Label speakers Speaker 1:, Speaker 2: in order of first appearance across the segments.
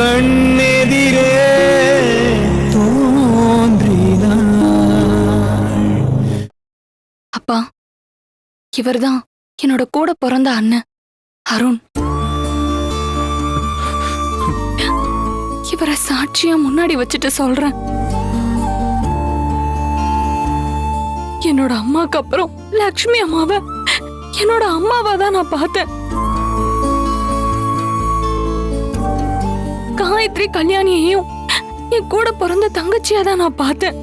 Speaker 1: கண்ணெதிரே தோன்றினாள்.
Speaker 2: அப்பா இவர்தான் என்னோட கூட பிறந்த அண்ணன் அருண். இவரை சாட்சியா முன்னாடி வச்சுட்டு சொல்றேன். என்னோட அம்மாக்கு அப்புறம் லக்ஷ்மி அம்மாவை என்னோட அம்மாவா தான் நான் பார்த்தேன். காயத்ரி கல்யாணியையும் என் கூட பிறந்த தங்கச்சியா தான் நான் பார்த்தேன்.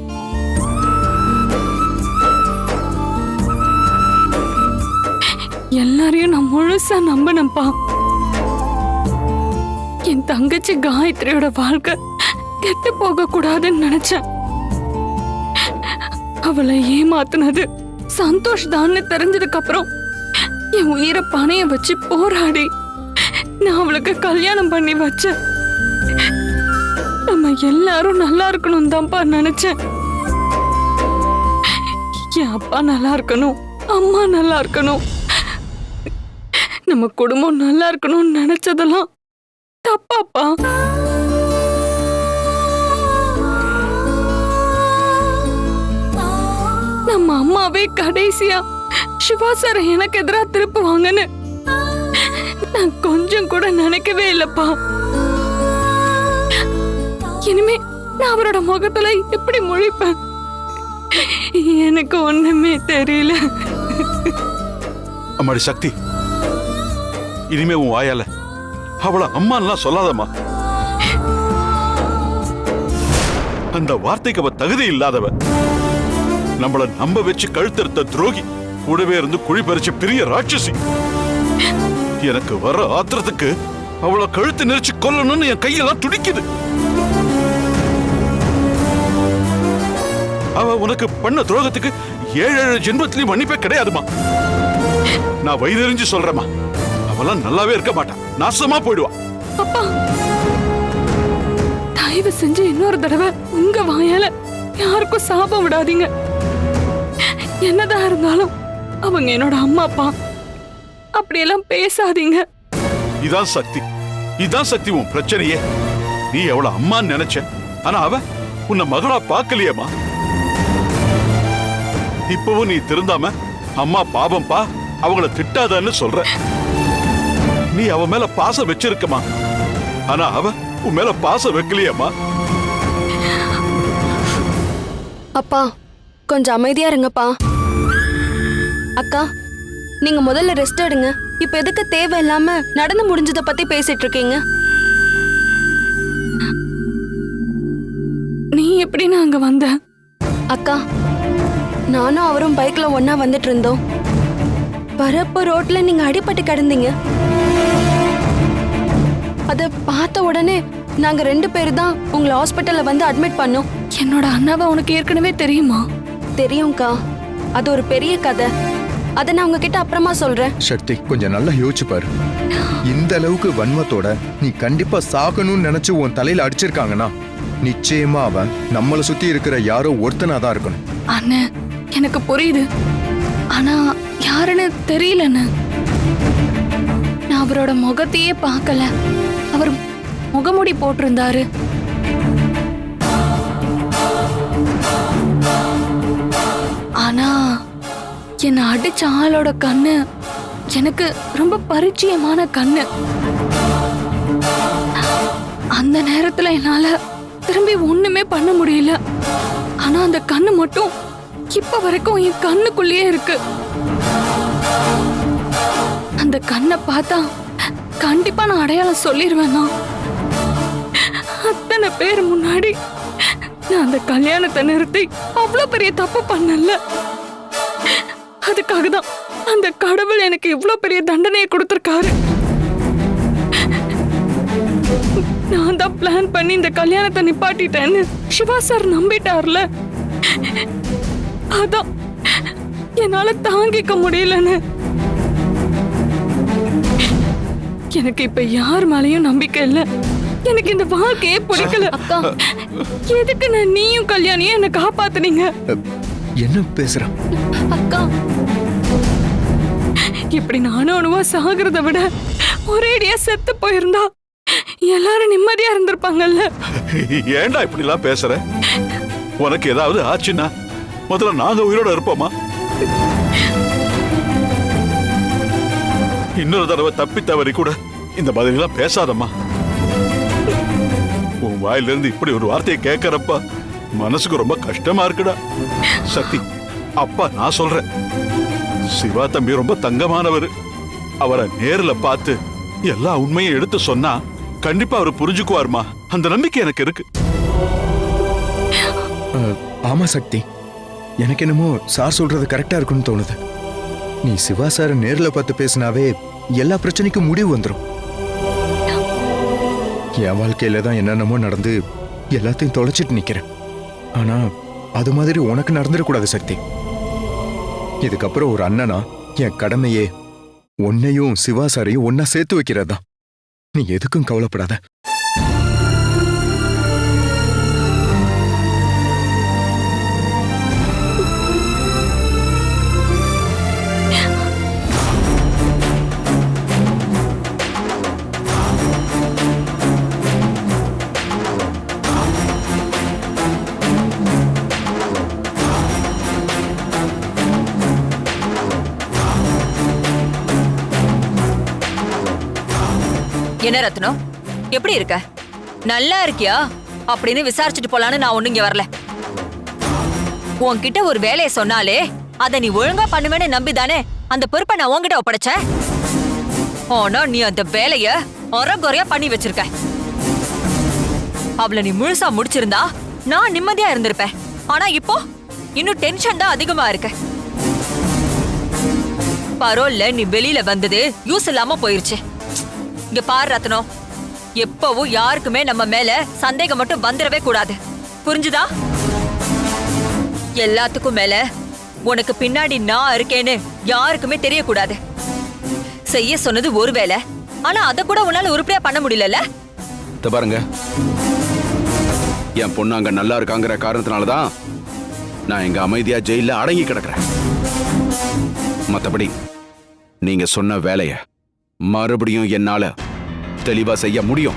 Speaker 2: எல்லாரையும் நான் முழுசா நம்பினப்பா என் தங்கச்சி காயத்ரியோட வாழ்க்கை கெட்டு போக கூடாதுன்னு நினைச்சேன். அவளை ஏமாத்துனது சந்தோஷ் தான்னு தெரிஞ்சதுக்கு அப்புறம் என் உயிரை பணைய வச்சு போராடி நான் அவளுக்கு கல்யாணம் பண்ணி வச்சேன். நம்ம எல்லாரும் நல்லா இருக்கணும் தான்ப்பா நினைச்சேன். என் அப்பா நல்லா இருக்கணும் அம்மா நல்லா இருக்கணும். நம்ம குடும்பம் நல்லா இருக்கணும்னு நினைச்சதெல்லாம் தப்பாப்பா. நம்ம அம்மாவே கடைசியா சிவா சார் எனக்கு எதிரா திருப்புவாங்கன்னு நான் கொஞ்சம் கூட நினைக்கவே இல்லப்பா. இனிமே நான் அவரோட முகத்துல எப்படி முழிப்பேன்? எனக்கு ஒண்ணுமே தெரியல.
Speaker 3: அம்மாடி சக்தி இனிமே உன் வாயால அவள அம்மான்லாம் சொல்லாதம்மா. அந்த வார்த்தைக்கு அவ தகுதி இல்லாதவ. நம்மள நம்ப வச்சு கழுத்தெடுத்த துரோகி கூடவே இருந்து குழி பறிச்ச பெரிய ராட்சசி. எனக்கு வர ஆத்திரத்துக்கு அவளை கழுத்து நெரிச்சு கொல்லணும்னு என் கையெல்லாம் துடிக்குது. அவ உனக்கு பண்ண துரோகத்துக்கு ஏழு ஏழு ஜென்மத்திலயும் மன்னிப்பே கிடையாதுமா. நான் வயிறறிஞ்சு சொல்றேம்மா. அவெல்லாம் நல்லாவே இருக்க மாட்டான் நாசமா போயிடுவா.
Speaker 2: அப்பா தயவு செஞ்சு இன்னொரு தடவை உங்க வாயால யாருக்கும் சாபம் விடாதீங்க. என்னதான் இருந்தாலும் அவங்க என்னோட அம்மா அப்பா அப்படியெல்லாம் பேசாதீங்க.
Speaker 3: இதான் சக்தி. இதான் சக்தி உன் பிரச்சனையே. நீ எவ்வளவு அம்மான்னு நினைச்ச. ஆனா அவ உன்னை மகளா பார்க்கலையேம்மா. இப்பவும் நீ திருந்தாம அம்மா பாவம்பா அவங்கள திட்டாதன்னு சொல்ற. நீ அவ மேல பாசம் வச்சிருக்கமா? ஆனா அவ உன் மேல பாசம் வைக்கலையேம்மா.
Speaker 4: அப்பா கொஞ்சம் அமைதியா இருங்கப்பா. அக்கா நீங்க முதல்ல ரெஸ்ட் எடுங்க. இப்ப எதுக்கு தேவையில்லாம நடந்து முடிஞ்சத பத்தி பேசிட்டு இருக்கீங்க?
Speaker 2: நீ எப்படி நான் அங்க வந்த
Speaker 4: அக்கா நானும் அவரும் பைக்ல ஒண்ணா வந்துட்டு இருந்தோம். வரப்ப ரோட்ல நீங்க அடிபட்டு கிடந்தீங்க. அத பார்த்த உடனே நாங்க ரெண்டு பேர் தான் உங்களை ஹாஸ்பிட்டல்ல வந்து அட்மிட் பண்ணோம்.
Speaker 2: என்னோட அண்ணாவை உனக்கு ஏற்கனவே தெரியுமா?
Speaker 4: தெரியும்க்கா. அது ஒரு பெரிய கதை. அதை நான் உங்ககிட்ட அப்புறமா சொல்றேன்.
Speaker 5: சக்தி கொஞ்சம் நல்லா யோசிச்சு பாரு. இந்த அளவுக்கு வன்மத்தோட நீ கண்டிப்பா சாகணும்னு நினைச்சு உன் தலையில அடிச்சிருக்காங்கன்னா நிச்சயமா அவன் நம்மள சுத்தி இருக்கிற யாரோ ஒருத்தனா தான் இருக்கணும்.
Speaker 2: அண்ணன் எனக்கு புரியுது. ஆனா யாருன்னு தெரியலன்னு. நான் அவரோட முகத்தையே பார்க்கல. அவர் முகமுடி போட்டிருந்தாரு. ஆனா என்னை அடிச்ச ஆளோட கண்ணு எனக்கு ரொம்ப பரிச்சயமான கண்ணு. அந்த நேரத்துல என்னால திரும்பி ஒண்ணுமே பண்ண முடியல. ஆனா அந்த கண்ணு மட்டும் இப்ப வரைக்கும் என் கண்ணுக்குள்ளேயே இருக்கு. அந்த கண்ணை பார்த்தா கண்டிப்பா நான் அடையாளம் சொல்லிடுவேனா அத்தனை பேர் முன்னாடி நான் அந்த கல்யாணத்தை நிறுத்தி அவ்வளோ பெரிய தப்பு பண்ணல. அதுக்காக தான் அந்த கடவுள் எனக்கு இவ்வளோ பெரிய தண்டனையை கொடுத்துருக்காரு. நான் தான் பிளான் பண்ணி இந்த கல்யாணத்தை நிப்பாட்டிட்டேன்னு சிவா சார் நம்பிட்டார்ல. அதான். என்னால தாங்கிக்க முடியலன்னு. எனக்கு இப்ப யார் மேலயும் நம்பிக்கை இல்ல. எனக்கு இந்த வாழ்க்கையே பிடிக்கல.
Speaker 4: அக்கா.
Speaker 2: எதுக்கு நான் நீயும் கல்யாணியும் என்ன காப்பாத்துனீங்க?
Speaker 5: என்ன பேசுற?
Speaker 4: அக்கா.
Speaker 2: இப்படி நானும் அணுவா சாகிறத விட ஒரேடியா செத்து போயிருந்தா எல்லாரும் நிம்மதியா இருந்திருப்பாங்கல்ல.
Speaker 3: ஏன்டா இப்படி எல்லாம் பேசுற? உனக்கு ஏதாவது ஆச்சுன்னா முதல்ல நாங்க உயிரோட இருப்போமா? இன்னொரு தடவை தப்பி தவறி கூட இந்த மாதிரி எல்லாம் பேசாதம்மா. உன் வாயிலிருந்து இப்படி ஒரு வார்த்தையை கேட்கறப்ப மனசுக்கு ரொம்ப கஷ்டமா இருக்குடா. சக்தி அப்பா நான் சொல்றேன். சிவா தம்பி ரொம்ப தங்கமானவர். அவரை நேர்ல பார்த்து எல்லா உண்மையும் எடுத்து சொன்னா கண்டிப்பா அவர் புரிஞ்சுக்குவாருமா. அந்த நம்பிக்கை எனக்கு இருக்கு.
Speaker 5: ஆமா சக்தி. எனக்கு என்னமோ சார் சொல்றது கரெக்டா இருக்குன்னு தோணுது. நீ சிவா சார் நேர்ல பார்த்து பேசினாவே எல்லா பிரச்சனைக்கும் முடிவு வந்துடும் என் வாழ்க்கையில தான் என்னென்னமோ நடந்து எல்லாத்தையும் தொலைச்சிட்டு நிக்கிறேன். ஆனா அது மாதிரி உனக்கு நடந்துடக்கூடாது சக்தி. இதுக்கப்புறம் ஒரு அண்ணனா என் கடமையே உன்னையும் சிவா சாரையும் ஒன்னா சேர்த்து வைக்கிறதா நீ எதுக்கும் கவலைப்படாத.
Speaker 1: என்ன ரத்னம்? எப்படி இருக்க? நல்லா இருக்கியா? அப்படின்னு விசாரிச்சுட்டு போலான்னு நான் ஒண்ணு இங்க வரல. உன்கிட்ட ஒரு வேலையை சொன்னாலே அத நீ ஒழுங்கா பண்ணுவேன்னு நம்பிதானே? அந்த பொறுப்பை நான் உன்கிட்ட ஒப்படைச்சேன் ஆனா நீ அந்த வேலைய அறகுறையா பண்ணி வச்சிருக்க. அவள நீ முழுசா முடிச்சிருந்தா நான் நிம்மதியா இருந்திருப்பேன். ஆனா இப்போ இன்னும் டென்ஷன் தான் அதிகமா இருக்கு. பரோல்ல நீ வெளியில வந்தது யூஸ் இல்லாம போயிருச்சு. இங்க பாரு ரத்னம் எப்பவும் யாருக்குமே நம்ம மேல சந்தேகம் மட்டும் வந்துடவே கூடாது. புரிஞ்சுதா? எல்லாத்துக்கும் மேல உனக்கு பின்னாடி நான் இருக்கேன்னு யாருக்குமே தெரியக்கூடாது. செய்ய சொன்னது ஒரு வேலை ஆனா அத கூட உன்னால உருப்படியா பண்ண முடியலல்ல?
Speaker 6: இத பாருங்க. என் பொண்ணு அங்க நல்லா இருக்காங்கிற காரணத்தினால தான் நான் எங்க அமைதியா ஜெயில அடங்கி கிடக்குறேன். மத்தபடி நீங்க சொன்ன வேலையை மறுபடியும் என்னால தெளிவா செய்ய முடியும்.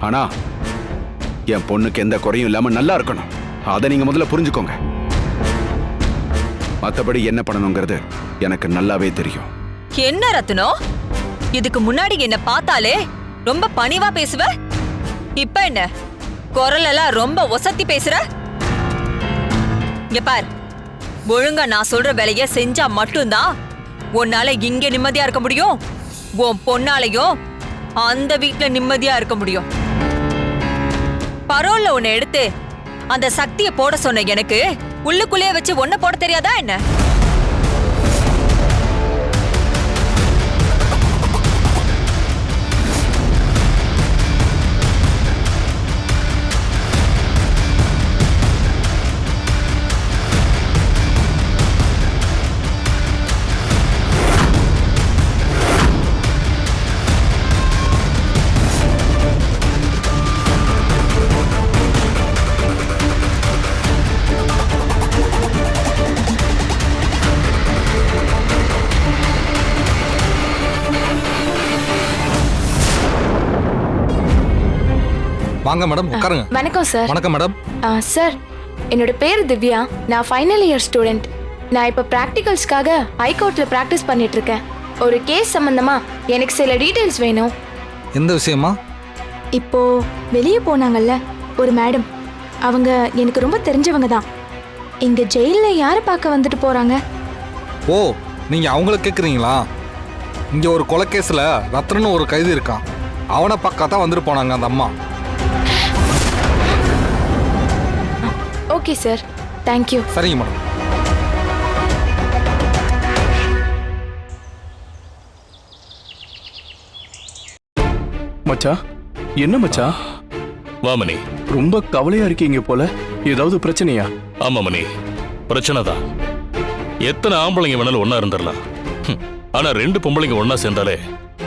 Speaker 6: ஆனா என் பொண்ணுக்கு எந்த குறையும் இல்லாம நல்லா இருக்கணும். அதை நீங்க முதல்ல புரிஞ்சுக்கோங்க. மத்தபடி என்ன பண்ணணுங்கிறது எனக்கு நல்லாவே தெரியும்.
Speaker 1: என்ன ரத்னோ? இதுக்கு முன்னாடி என்ன பார்த்தாலே ரொம்ப பணிவா பேசுவ? இப்ப என்ன? குரல் எல்லாம் ரொம்ப ஒசத்தி பேசுற? இங்க பார். ஒழுங்கா நான் சொல்ற வேலைய செஞ்சா மட்டும்தான் உன்னால இங்க நிம்மதியா இருக்க முடியும். உன் பொண்ணாலையும் அந்த வீட்ல நிம்மதியா இருக்க முடியும். பரோல்ல உன்னை எடுத்து அந்த சக்தியை போட சொன்ன எனக்கு உள்ளுக்குள்ளேயே வச்சு ஒன்ன போட தெரியாதா என்ன?
Speaker 7: வாங்க மேடம் உட்காருங்க.
Speaker 8: வணக்கம் சார்.
Speaker 7: வணக்கம் மேடம்.
Speaker 8: ஆ, சார் என்னோட பேர் திவ்யா. நான் ஃபைனல் இயர் ஸ்டூடெண்ட் நான் இப்போ ப்ராக்டிகல்ஸ்க்காக ஹைகோர்ட்டில் ப்ராக்டிஸ் பண்ணிட்டு இருக்கேன் ஒரு கேஸ் சம்பந்தமா எனக்கு சில டீட்டெயில்ஸ் வேணும்.
Speaker 7: எந்த விஷயமா?
Speaker 8: இப்போ வெளியே போனாங்கல்ல ஒரு மேடம் அவங்க எனக்கு ரொம்ப தெரிஞ்சவங்க தான். இங்க ஜெயில்ல யாரை பார்க்க வந்துட்டு போறாங்க?
Speaker 7: ஓ நீங்க அவங்கள கேக்குறீங்களா? இங்க ஒரு கொலைகேஸ்ல ரத்னன்னு ஒரு கைது இருக்கான். அவனை பார்க்க தான் வந்துட்டு போனாங்க அந்த அம்மா.
Speaker 8: ஓகே சார் தேங்க்யூ
Speaker 7: சரிங்க மேடம்
Speaker 9: மச்சான் என்ன மச்சான்
Speaker 10: வா மணி.
Speaker 9: ரொம்ப கவலையா இருக்கீங்க போல. ஏதாவது பிரச்சனையா?
Speaker 10: ஆமா மணி. பிரச்சனை தான். எத்தனை ஆம்பளைங்க வேணாலும் ஒண்ணா இருந்துடலாம். ஆனா ரெண்டு பொம்பளைங்க ஒண்ணா சேர்ந்தாலே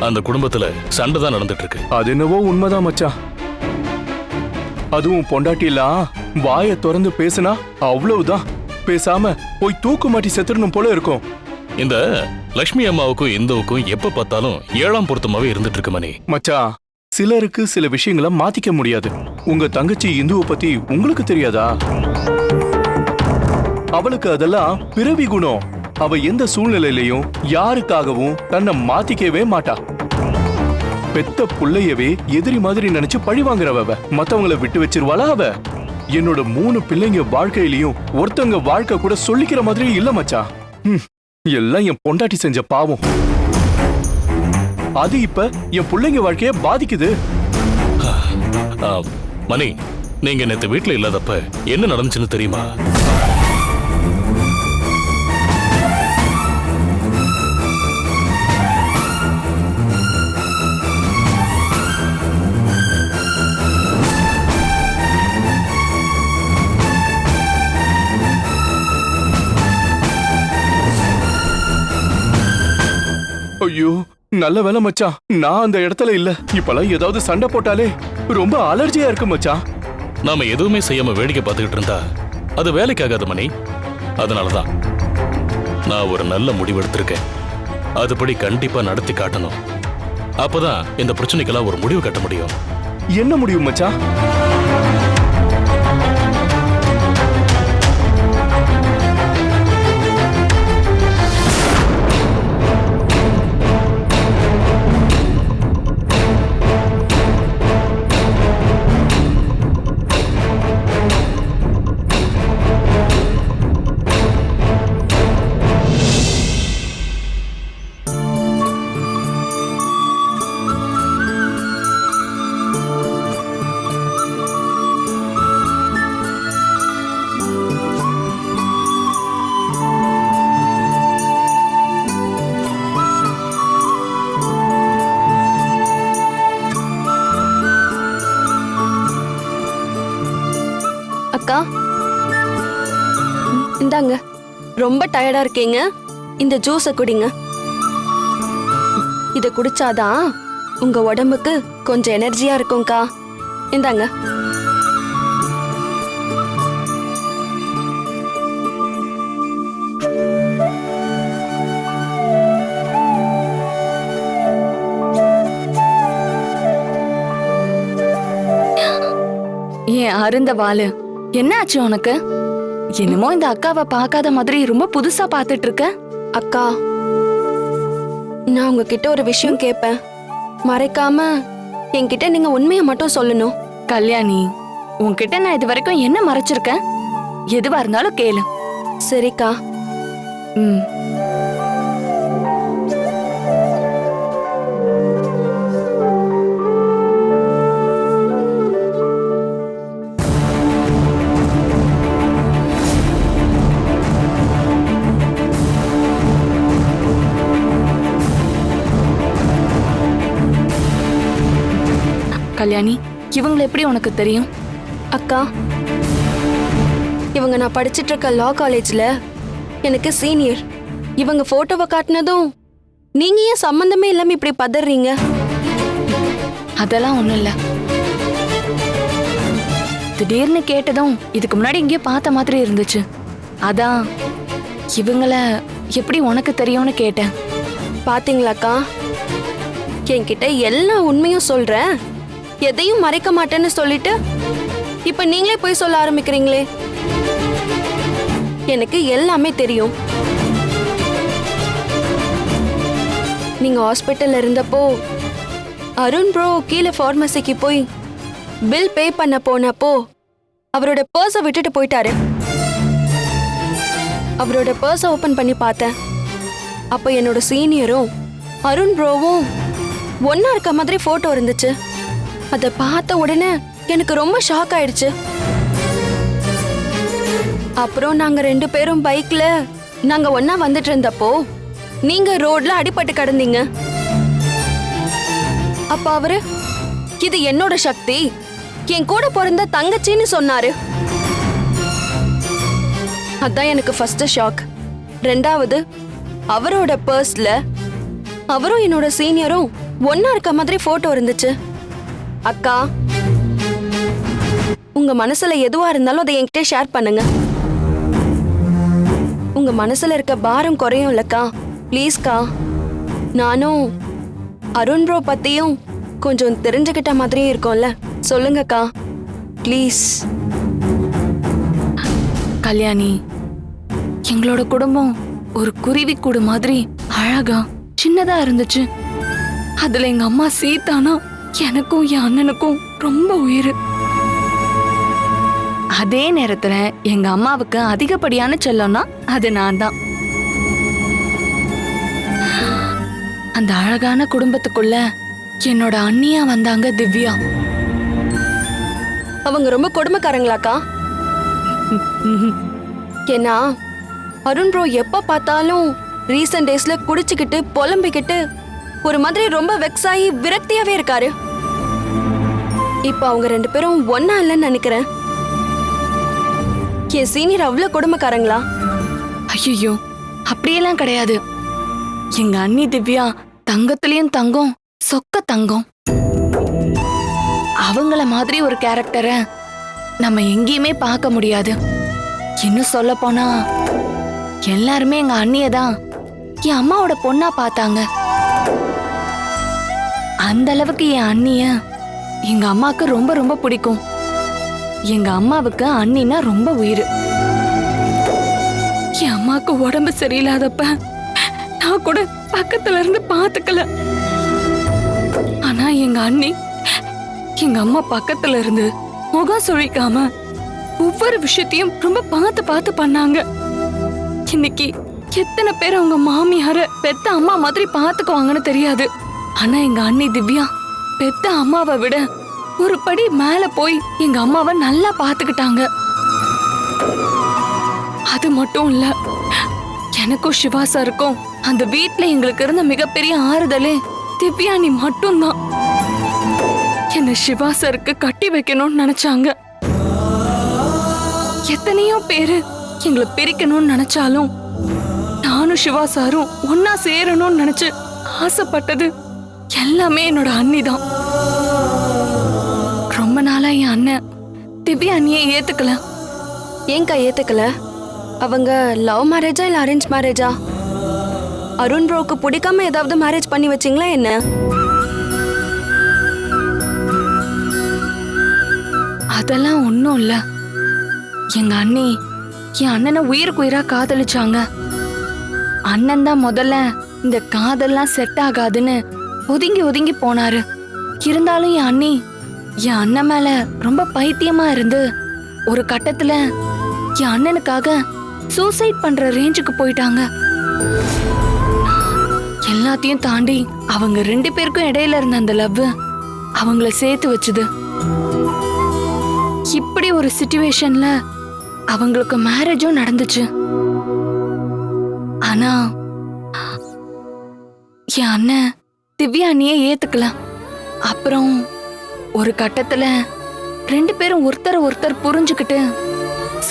Speaker 10: அந்த குடும்பத்துல சண்டை தான் நடந்துட்டு இருக்கு.
Speaker 9: அது என்னவோ உண்மைதான் மச்சான் அதுவும் பொண்டாட்டிலாம் வாயை திறந்து பேசுனா அவ்வளவுதான். பேசாம போய் தூக்கு மாட்டி செத்துடணும் போல இருக்கும்.
Speaker 10: இந்த லக்ஷ்மி அம்மாவுக்கும் இந்துவுக்கும் எப்ப பார்த்தாலும் ஏழாம் பொருத்தமாவே இருந்துட்டு இருக்கு மணி.
Speaker 9: மச்சான் சிலருக்கு சில விஷயங்களை மாத்திக்க முடியாது. உங்க தங்கச்சி இந்துவை பத்தி உங்களுக்கு தெரியாதா? அவளுக்கு அதெல்லாம் பிறவி குணம். அவ எந்த சூழ்நிலையிலையும் யாருக்காகவும் தன்னை மாத்திக்கவே மாட்டா. பெத்த புள்ளையவே எதிரி மாதிரி நினைச்சு பழி வாங்குறவ. மத்தவங்கள விட்டு வச்சிருவாளா அவ? என்னோட மூணு பிள்ளைங்க வாழ்க்கையிலயும் ஒருத்தவங்க வாழ்க்கை கூட சொல்லிக்கிற மாதிரி இல்ல மச்சா. ஹம், எல்லாம் என் பொண்டாட்டி செஞ்ச பாவம். அது இப்ப என் பிள்ளைங்க வாழ்க்கைய பாதிக்குது.
Speaker 10: மணி நீங்க நேத்து வீட்டுல இல்லாதப்ப என்ன நடந்துச்சுன்னு தெரியுமா?
Speaker 9: நல்ல வேலை மச்சான் நான் அந்த இடத்துல இல்ல. இப்பெல்லாம் ஏதாவது சண்டை போட்டாலே ரொம்ப அலர்ஜியா இருக்கு மச்சான்
Speaker 10: நாம எதுவுமே செய்யாம வேடிக்கை பார்த்துக்கிட்டு இருந்தா அது வேலைக்காகாது மணி. அதனாலதான் நான் ஒரு நல்ல முடிவு எடுத்திருக்கேன். அதுபடி கண்டிப்பா நடத்தி காட்டணும். அப்பதான் இந்த பிரச்சனைக்கெல்லாம் ஒரு முடிவு கட்ட முடியும்.
Speaker 9: என்ன முடியும் மச்சான்
Speaker 4: அக்கா. இந்தாங்க. ரொம்ப டயர்டா இருக்கீங்க. இந்த ஜூஸை குடிங்க. இத குடிச்சாதான் உங்க உடம்புக்கு கொஞ்சம் எனர்ஜியா இருக்கும்க்கா. இந்தாங்க.
Speaker 2: ஏன் அருந்த வாளு? என்ன ஆச்சு உனக்கு? என்னமோ இந்த அக்காவை பார்க்காத மாதிரி ரொம்ப புதுசா பார்த்துட்டு இருக்க
Speaker 4: அக்கா நான் உங்ககிட்ட ஒரு விஷயம் கேட்பேன் மறைக்காம என்கிட்ட நீங்க உண்மையை மட்டும் சொல்லணும்.
Speaker 2: கல்யாணி உன்கிட்ட நான் இது வரைக்கும் என்ன மறைச்சிருக்கேன்? எதுவா இருந்தாலும் கேளு.
Speaker 4: சரிக்கா.
Speaker 2: ம். கல்யாணி இவங்களை எப்படி உனக்கு தெரியும்?
Speaker 4: அக்கா இவங்க நான் படிச்சிட்டு இருக்க லா காலேஜ்ல எனக்கு சீனியர் இவங்க ஃபோட்டோவை காட்டினதும் நீங்க ஏன் சம்மந்தமே இல்லாம இப்படி பதறீங்க?
Speaker 2: அதெல்லாம் ஒண்ணும் இல்லை. திடீர்னு கேட்டதும் இதுக்கு முன்னாடி இங்கேயே பார்த்த மாதிரி இருந்துச்சு. அதான் இவங்கள எப்படி உனக்கு தெரியும்னு கேட்டேன்.
Speaker 4: பாத்தீங்களாக்கா என்கிட்ட எல்லா உண்மையும் சொல்றேன். எதையும் மறைக்க மாட்டேன்னு சொல்லிட்டு இப்ப நீங்களே போய் சொல்ல ஆரம்பிக்கிறீங்களே? எனக்கு எல்லாமே தெரியும். நீங்க ஹாஸ்பிட்டல்ல இருந்தப்போ அருண் ப்ரோ கீழே ஃபார்மசிக்கு போய் பில் பே பண்ண போனப்போ அவரோட பர்ஸை விட்டுட்டு போயிட்டாரு. அவரோட பர்ஸை ஓபன் பண்ணி பார்த்தேன். அப்போ என்னோட சீனியரும் அருண் ப்ரோவும் ஒன்னா இருக்க மாதிரி போட்டோ இருந்துச்சு. அதை பார்த்த உடனே எனக்கு ரொம்ப ஷாக் ஆயிடுச்சு. அப்புறம் நாங்க ரெண்டு பேரும் பைக்ல நாங்க ஒன்னா வந்துட்டு இருந்தப்போ நீங்க ரோட்ல அடிபட்டு கிடந்தீங்க. அப்ப அவரு இது என்னோட சக்தி. என் கூட பிறந்த தங்கச்சின்னு சொன்னாரு. அதான் எனக்கு ஃபர்ஸ்ட் ஷாக் ரெண்டாவது அவரோட பர்ஸ்ல அவரும் என்னோட சீனியரும் ஒன்னா இருக்க மாதிரி போட்டோ இருந்துச்சு. அக்கா உங்க மனசுல எதுவா இருந்தாலும் அதை என்கிட்ட ஷேர் பண்ணுங்க. உங்க மனசுல இருக்க பாரம் குறையும் இல்லக்கா. ப்ளீஸ்க்கா நானும் அருண் ப்ரோ பத்தியும் கொஞ்சம் தெரிஞ்சுக்கிட்ட மாதிரியும் இருக்கும்ல. சொல்லுங்கக்கா ப்ளீஸ்
Speaker 2: கல்யாணி எங்களோட குடும்பம் ஒரு குருவி கூடு மாதிரி அழகா சின்னதா இருந்துச்சு. அதுல எங்க அம்மா சீத்தானா எனக்கும் என் அண்ணனுக்கும் ரொம்ப உயிர். அதே நேரத்துல எங்க அம்மாவுக்கு அதிகப்படியான செல்லம்னா அது நான் தான். அந்த அழகான குடும்பத்துக்குள்ள என்னோட அண்ணியா வந்தாங்க திவ்யா.
Speaker 4: அவங்க ரொம்ப கொடுமைக்காரங்களாக்கா. ஏன்னா அருண் ப்ரோ எப்ப பார்த்தாலும் ரீசன்ட் டேஸ்ல குடிச்சுக்கிட்டு புலம்பிக்கிட்டு ஒரு மாதிரி ரொம்ப வெக்ஸ் ஆகி விரக்தியாவே இருக்காரு. இப்ப அவங்க ரெண்டு பேரும் ஒன்னா இல்லைன்னு நினைக்கிறேன். என் சீனியர் அவ்வளவு கொடுமைக்காரங்களா?
Speaker 2: ஐயோ அப்படியெல்லாம் கிடையாது. எங்க அண்ணி திவ்யா தங்கத்திலயும் தங்கம் சொக்க தங்கம். அவங்கள மாதிரி ஒரு கேரக்டரை நம்ம எங்கேயுமே பார்க்க முடியாது. இன்னும் சொல்ல போனா எல்லாருமே எங்க அண்ணிய தான் என் அம்மாவோட பொண்ணா பார்த்தாங்க. அந்த அளவுக்கு என் அண்ணிய எங்க அம்மாவுக்கு ரொம்ப ரொம்ப பிடிக்கும். எங்க அம்மாவுக்கு அண்ணினா ரொம்ப உயிர். என் அம்மாவுக்கு உடம்பு சரியில்லாதப்ப நான் கூட பக்கத்துல இருந்து பாத்துக்கல. ஆனா எங்க அண்ணி எங்க அம்மா பக்கத்துல இருந்து முகம் சுழிக்காம ஒவ்வொரு விஷயத்தையும் ரொம்ப பார்த்து பார்த்து பண்ணாங்க. இன்னைக்கு எத்தனை பேர் அவங்க மாமியார பெத்த அம்மா மாதிரி பாத்துக்குவாங்கன்னு தெரியாது. ஆனா எங்க அண்ணி திவ்யா பெத்த அம்மாவை விட ஒரு படி மேல போய் எங்க அம்மாவை நல்லா பாத்துக்கிட்டாங்க அது மட்டும் இல்ல எனக்கும் சிவா சாருக்கும் அந்த வீட்டுல எங்களுக்கு இருந்த மிகப்பெரிய ஆறுதலே திவ்யா நீ மட்டும்தான். என்ன சிவா சாருக்கு கட்டி வைக்கணும்னு நினைச்சாங்க. எத்தனையோ பேரு எங்களை பிரிக்கணும்னு நினைச்சாலும் நானும் சிவா சாரும் ஒன்னா சேரணும்னு நினைச்சு ஆசைப்பட்டது எல்லாமே என்னோட அண்ணி தான். ரொம்ப நாளா என் அண்ணன் திவ்யா அண்ணியை ஏத்துக்கல.
Speaker 4: ஏங்கா ஏத்துக்கல? அவங்க லவ் மேரேஜா இல்ல அரேஞ்ச் மேரேஜா அருண் ப்ரோக்கு பிடிக்காம ஏதாவது மேரேஜ் பண்ணி வச்சீங்களா என்ன?
Speaker 2: அதெல்லாம் ஒன்றும் இல்ல. எங்க அண்ணி என் அண்ணனை உயிருக்கு உயிரா காதலிச்சாங்க. அண்ணன் தான் முதல்ல இந்த காதல்லாம் செட் ஆகாதுன்னு ஒதுங்கி ஒதுங்கி போனாரு. இருந்தாலும் என் அண்ணி என் அண்ணன் மேல ரொம்ப பைத்தியமா இருந்து ஒரு கட்டத்துல என் அண்ணனுக்காக சூசைட் பண்ற ரேஞ்சுக்கு போயிட்டாங்க. எல்லாத்தையும் தாண்டி அவங்க ரெண்டு பேருக்கும் இடையில இருந்த அந்த லவ் அவங்கள சேர்த்து வச்சுது. இப்படி ஒரு சுச்சுவேஷன்ல அவங்களுக்கு மேரேஜும் நடந்துச்சு. ஆனா என் அண்ணன் திவ்யானியே ஏத்துக்கலாம். அப்புறம் ஒரு கட்டத்துல ரெண்டு பேரும் ஒருத்தர் ஒருத்தர் புரிஞ்சுக்கிட்டு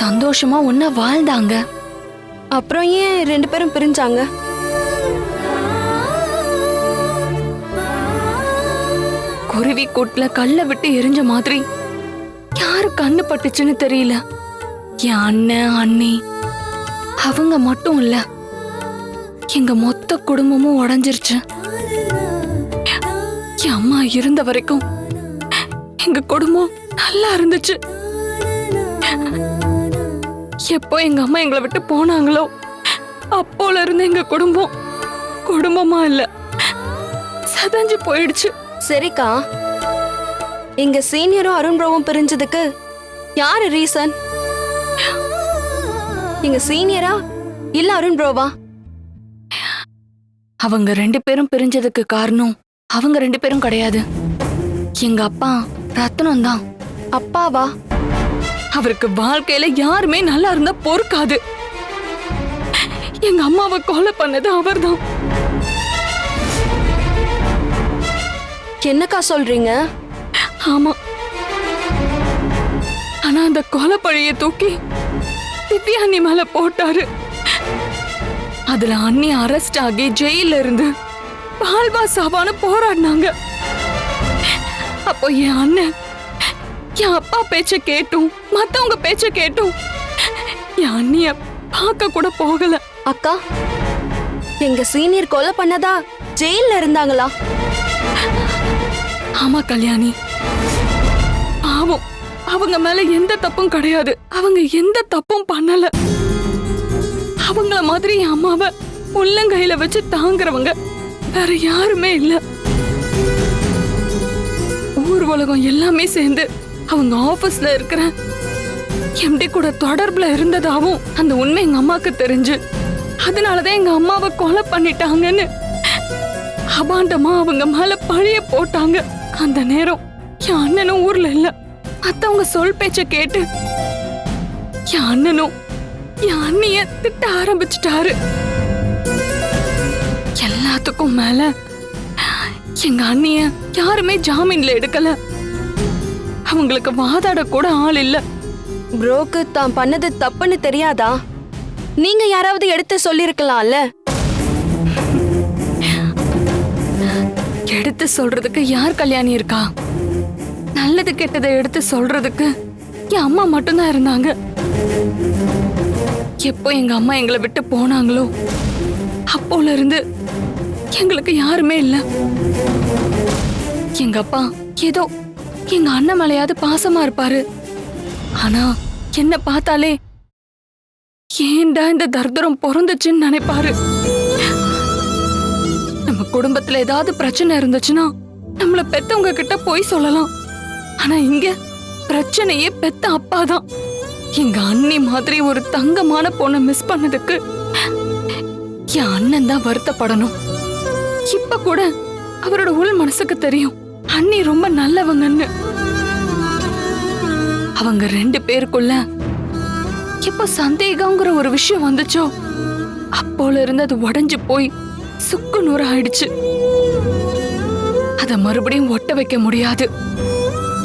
Speaker 2: சந்தோஷமா ஒன்னா வாழ்ந்தாங்க.
Speaker 4: அப்புறம் ஏன் ரெண்டு பேரும் பிரிஞ்சாங்க?
Speaker 2: குருவி கூட்டுல கல்ல விட்டு எரிஞ்ச மாதிரி யாரு கண்ணு பட்டுச்சுன்னு தெரியல. என் அண்ணன் அண்ணி அவங்க மட்டும் இல்ல எங்க மொத்த குடும்பமும் உடஞ்சிருச்சு. அம்மா இருந்த வரைக்கும் எங்க குடும்பம் நல்லா இருந்துச்சு. எப்போ எங்க அம்மா எங்களை விட்டு போனாங்களோ அப்போல இருந்து எங்க குடும்பம் குடும்பமா இல்ல. சதஞ்சு போயிடுச்சு.
Speaker 4: சரிக்கா. எங்க சீனியரும் அருண் ப்ரோவும் பிரிஞ்சதுக்கு யாரு ரீசன் எங்க சீனியரா இல்ல அருண் ப்ரோவா?
Speaker 2: அவங்க ரெண்டு பேரும் பிரிஞ்சதுக்கு காரணம் அவங்க ரெண்டு பேரும் கிடையாது. எங்க அப்பா ரத்னம் தான்.
Speaker 4: அப்பாவா?
Speaker 2: அவருக்கு வாழ்க்கையில யாருமே நல்லா இருந்தா பொறுக்காது. எங்க அம்மாவை கொலை பண்ணது அவர்தான்.
Speaker 4: என்னக்கா சொல்றீங்க?
Speaker 2: ஆமா. ஆனா அந்த கொலை பழிய தூக்கி திவ்யா அண்ணி மேல போட்டாரு. அதுல அண்ணி அரெஸ்ட் ஆகி ஜெயில இருந்து பால்வா சாவான்னு போராடினாங்க. அப்போ என் அண்ணன் என் அப்பா பேச்ச கேட்டும் மத்தவங்க பேச்ச கேட்டும் என் அண்ணிய பார்க்க கூட போகல.
Speaker 4: அக்கா எங்க சீனியர் கொலை பண்ணதா? ஜெயில்ல இருந்தாங்களா?
Speaker 2: ஆமா கல்யாணி. பாவம் அவங்க மேல எந்த தப்பும் கிடையாது. அவங்க எந்த தப்பும் பண்ணல. அவங்கள மாதிரி என் அம்மாவை உள்ளங்கையில வச்சு தாங்குறவங்க வேற யாருமே இல்ல. ஊர் உலகம் எல்லாமே சேர்ந்து அவங்க ஆபீஸ்ல இருக்கிற எம்டி கூட தொடர்புல இருந்ததாவும் அந்த உண்மை எங்க அம்மாக்கு தெரிஞ்சு. அதனாலதான் எங்க அம்மாவை கொலை பண்ணிட்டாங்கன்னு. அபாண்டமா அவங்க மேல பழிய போட்டாங்க. அந்த நேரம் என் அண்ணனும் ஊர்ல இல்ல. மத்தவங்க சொல் பேச்ச கேட்டு என் அண்ணனும் என் அண்ணிய திட்ட ஆரம்பிச்சிட்டாரு. எல்லாத்துக்கும் மேல எங்க அண்ணிய யாருமே ஜாமீன்ல எடுக்கல. அவங்களுக்கு வாதாட கூட ஆள் இல்ல.
Speaker 4: ப்ரோக்கு தான் பண்ணது தப்புன்னு தெரியாதா? நீங்க யாராவது எடுத்து சொல்லிருக்கலாம்ல?
Speaker 2: எடுத்து சொல்றதுக்கு யார் கல்யாணி இருக்கா? நல்லது கெட்டதை எடுத்து சொல்றதுக்கு என் அம்மா மட்டும்தான் இருந்தாங்க. எப்போ எங்க அம்மா எங்களை விட்டு போனாங்களோ அப்போல இருந்து எங்களுக்கு யாருமே இல்ல. எங்க அப்பா ஏதோ எங்க அண்ணன் மேலையாவது பாசமா இருப்பாரு. ஆனா என்ன பார்த்தாலே ஏன்டா இந்த தர்தரம் பிறந்துச்சுன்னு நினைப்பாரு. நம்ம குடும்பத்துல ஏதாவது பிரச்சனை இருந்துச்சுன்னா நம்மள பெத்தவங்க கிட்ட போய் சொல்லலாம். ஆனா இங்க பிரச்சனையே பெத்த அப்பாதான் எங்க அண்ணி மாதிரி ஒரு தங்கமான பொண்ணை மிஸ் பண்ணதுக்கு என் அண்ணன் தான் வருத்தப்படணும். இப்ப கூட அவரோட உள் மனசுக்கு தெரியும். அண்ணி ரொம்ப நல்லவங்கன்னு. அவங்க ரெண்டு பேருக்குள்ள எப்ப சந்தேகங்கிற ஒரு விஷயம் வந்துச்சோ அப்போல இருந்து அது உடஞ்சு போய் சுக்கு நூறு ஆயிடுச்சு. அத மறுபடியும் ஒட்ட வைக்க முடியாது.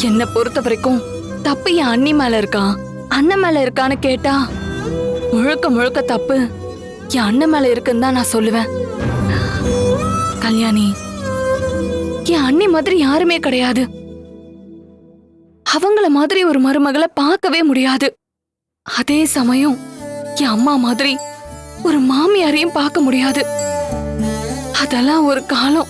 Speaker 2: என்ன பொறுத்த வரைக்கும் தப்பு என் அண்ணி மேல இருக்கா? அண்ணன் மேல இருக்கான்னு கேட்டா முழுக்க முழுக்க தப்பு என் அண்ணன் மேல இருக்குன்னு தான் நான் சொல்லுவேன். கல்யாணி. என் அண்ணி மாதிரி யாருமே கிடையாது. அவங்கள மாதிரி ஒரு மருமகளை பார்க்கவே முடியாது. அதே சமயம் என் அம்மா மாதிரி ஒரு மாமியாரையும் பார்க்க முடியாது. அதெல்லாம் ஒரு காலம்.